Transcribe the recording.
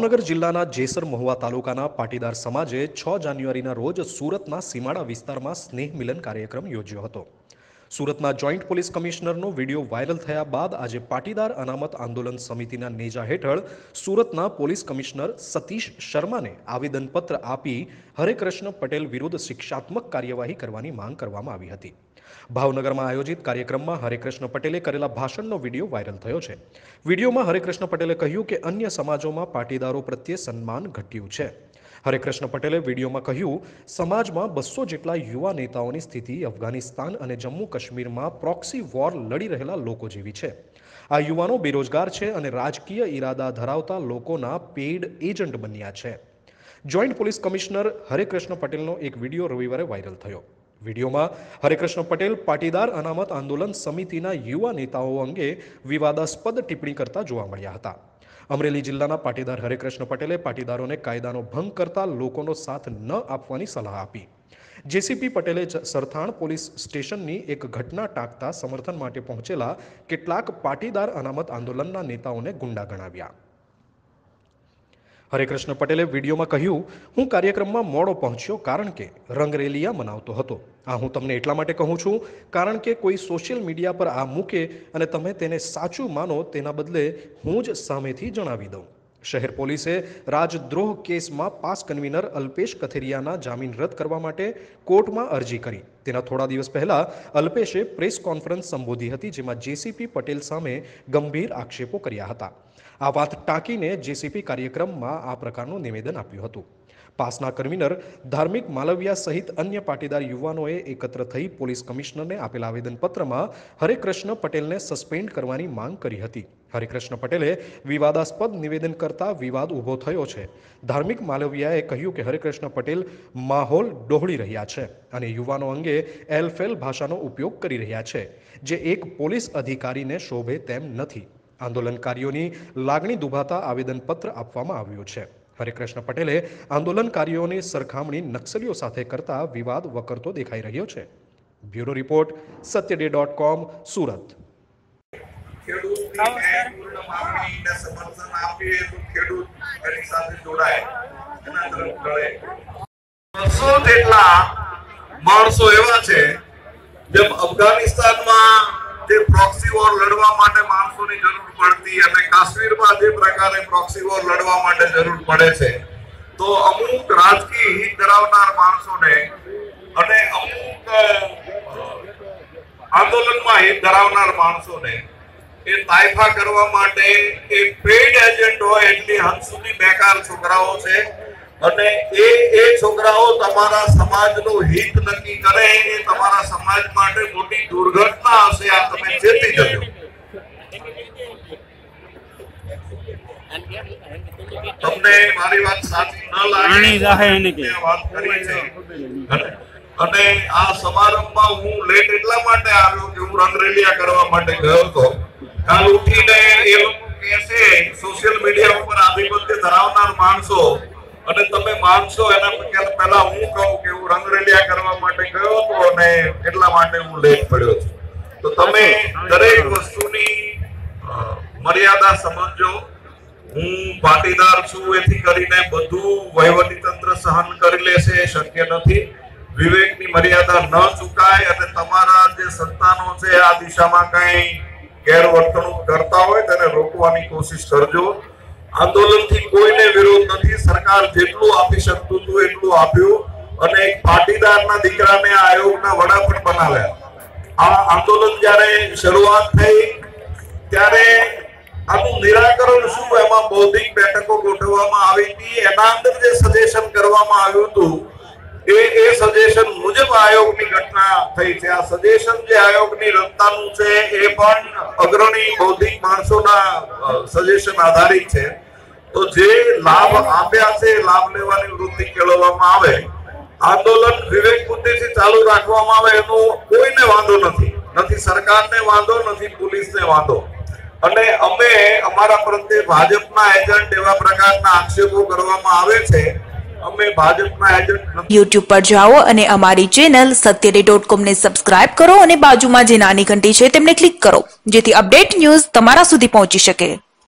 ભાવનગર જિલ્લાના જેસર મહુવા તાલુકાના પાટીદાર સમાજે છ જાન્યુઆરીના રોજ સુરતના સીમાડા વિસ્તારમાં સ્નેહ મિલન કાર્યક્રમ યોજ્યો હતો. સુરતના જોઈન્ટ પોલીસ કમિશનરનો વીડિયો વાયરલ થયા બાદ આજે પાટીદાર અનામત આંદોલન સમિતિના નેજા હેઠળ સુરતના પોલીસ કમિશનર સતીશ શર્માને આવેદનપત્ર આપી હરેકૃષ્ણ પટેલ વિરુદ્ધ શિક્ષાત્મક કાર્યવાહી કરવાની માંગ કરવામાં આવી હતી. ભાવનગરમાં આયોજિત કાર્યક્રમમાં હરેકૃષ્ણ પટેલે કરેલા ભાષણનો વીડિયો વાયરલ થયો છે. વિડીયોમાં હરેકૃષ્ણ પટેલે કહ્યું કે અન્ય સમાજોમાં પાટીદારો પ્રત્યે સન્માન ઘટ્યું છે. હરેકૃષ્ણ પટેલે વિડીયોમાં કહ્યું, સમાજમાં બસો જેટલા યુવા નેતાઓની સ્થિતિ અફઘાનિસ્તાન અને જમ્મુ કાશ્મીરમાં પ્રોક્સી વોર લડી રહેલા લોકો જેવી છે. આ યુવાનો બેરોજગાર છે અને રાજકીય ઈરાદા ધરાવતા લોકોના પેઇડ એજન્ટ બન્યા છે. જોઈન્ટ પોલીસ કમિશનર હરેકૃષ્ણ પટેલનો એક વીડિયો રવિવારે વાયરલ થયો. વિડીયોમાં હરેકૃષ્ણ પટેલ પાટીદાર અનામત આંદોલન સમિતિના યુવા નેતાઓ અંગે વિવાદાસ્પદ ટિપ્પણી કરતા જોવા મળ્યા હતા. અમરેલી જિલ્લાના પાટીદાર હરેકૃષ્ણ પટેલે પાટીદારોને કાયદાનો ભંગ કરતા લોકોનો સાથ ન આપવાની સલાહ આપી. જેસીપી પટેલે સરથાણ પોલીસ સ્ટેશનની એક ઘટના ટાંકતા સમર્થન માટે પહોંચેલા કેટલાક પાટીદાર અનામત આંદોલનના નેતાઓને ગુંડા ગણાવ્યા. હરેકૃષ્ણ પટેલે વિડીયોમાં કહ્યું, હું કાર્યક્રમમાં મોડો પહોંચ્યો કારણ કે રંગરેલિયા મનાવતો હતો. આ હું તમને એટલા માટે કહું છું, કારણ કે કોઈ સોશિયલ મીડિયા પર આ મૂકે અને તમે તેને સાચું માનો તેના બદલે હું જ સામેથી જણાવી દઉં. શહેર પોલીસે રાજદ્રોહ કેસમાં પાસ કન્વીનર અલ્પેશ કથેરિયાના જામીન રદ કરવા માટે કોર્ટમાં અરજી કરી. તેના થોડા દિવસ પહેલા અલ્પેશે પ્રેસ કોન્ફરન્સ સંબોધી હતી જેમાં જેસીપી પટેલ સામે ગંભીર આક્ષેપો કર્યા હતા. આ વાત ટાંકીને જેસીપી કાર્યક્રમમાં આ પ્રકારનું નિવેદન આપ્યું હતું. પાસના કન્વીનર ધાર્મિક માલવિયા સહિત અન્ય પાટીદાર યુવાનોએ એકત્ર થઈ પોલીસ કમિશનરને આપેલા આવેદનપત્રમાં હરેકૃષ્ણ પટેલને સસ્પેન્ડ કરવાની માંગ કરી હતી. હરિકૃષ્ણ પટેલે વિવાદાસ્પદ નિવેદન કરતા વિવાદ ઊભો થયો છે. ધાર્મિક માલવિયાએ કહ્યું કે હરિકૃષ્ણ પટેલ માહોલ ડહોળી રહ્યા છે અને યુવાનો અંગે એલફેલ ભાષાનો ઉપયોગ કરી રહ્યા છે, જે એક પોલીસ અધિકારીને શોભે તેમ નથી. આંદોલનકારીઓની લાગણી દુભાતા આવેદનપત્ર આપવામાં આવ્યું છે. હરિકૃષ્ણ પટેલે આંદોલનકારીઓની સરખામણી નક્સલીઓ સાથે કરતા વિવાદ વકરતો દેખાઈ રહ્યો છે. Bureau report, સત્યડે dot com, Surat. એવા છે, જેમ અફઘાનિસ્તાનમાં જે પ્રોક્સી વોર લડવા માટે કાશ્મીરમાં જે પ્રકારે પ્રોક્સી વોર લડવા માટે જરૂર પડે છે. તો અમુક રાજકીય હિત ધરાવનાર માણસોને અને અમુક આંદોલનમાં હિત ધરાવનાર માણસોને એ તાયફા કરવા માટે એ પેડ એજન્ટ હોય એટલી હદ સુધી બેકાર છોકરાઓ છે અને એ એ છોકરાઓ તમારા સમાજનું હિત નક્કી કરે એ તમારા સમાજ માટે મોટી દુર્ઘટના હશે આ તમે ચેતી જજો. તમને મારી વાત સાચી ન આણી જાહે એને કે. મેં વાત કરી છે. અને- અને આ સમારંભમાં હું લેટ એટલા માટે આવ્યો કે હું રંગરેલિયા કરવા માટે ગયો હતો. કાલ ઉઠીને એ લોકો કહે સોશિયલ મીડિયા ઉપર આધિપત્ય ધરાવનાર માણસો અને તમે માનશો એના પહેલા- પહેલા હું કહું કે હું રંગરેલિયા કરવા માટે ગયો હતો અને એટલા માટે હું લેટ પડ્યો છું. તો તમે દરેક વસ્તુની મર્યાદા સમજો હું પાટીદાર છું, એથી કરીને બધું વહીવટી તંત્ર સહન કરી લેશે એ શક્ય નથી. વિવેકની મર્યાદા ન ચૂકાય અને તમારા જે સંતાનો છે, આ દિશામાં કઈ ગેરવર્તણૂક કરતા હોય, તેને રોકવાની કોશિશ કરજો. આંદોલનથી કોઈને વિરોધ નથી, સરકાર જેટલું આપી શકતું હતું, એટલું આપ્યું. અને એક પાટીદારના દીકરાને આયોગના વડા પણ બનાવ્યા. આ આંદોલન જ્યારે શરૂઆત થઈ, ત્યારે આનું નિરાકરણ શું? એમાં બૌદ્ધિક બેઠકો ગોઠવવામાં આવી હતી. એના અંદર જે સજેશન કરવામાં આવ્યું હતું, એ એ સજેશન મુજબ આયોગની ઘટના થઈ છે. આ સજેશન જે આયોગની રચનાનું છે, એ પણ અગ્રણી બૌદ્ધિક માણસોના સજેશન આધારિત છે. તો જે લાભ આપ્યા છે, લાભ લેવાની વૃત્તિ કેળવવામાં આવે, આંદોલન વિવેક બુદ્ધિથી ચાલુ રાખવામાં આવે, એનો કોઈને વાંધો નથી. નથી સરકારને વાંધો, નથી પોલીસને વાંધો. અને અમે અમારા પ્રત્યે ભાજપના એજન્ટ એવા પ્રકારના આક્ષેપો કરવામાં આવે છે. અમે ભાજપના એજન્ટ યુટ્યુબ પર જાઓ અને અમારી ચેનલ સત્યરે ડોટ કોમને સબસ્ક્રાઇબ કરો અને બાજુમાં જે નાની ઘંટી છે તેમને ક્લિક કરો, જેથી અપડેટ ન્યૂઝ તમારા સુધી પહોંચી શકે.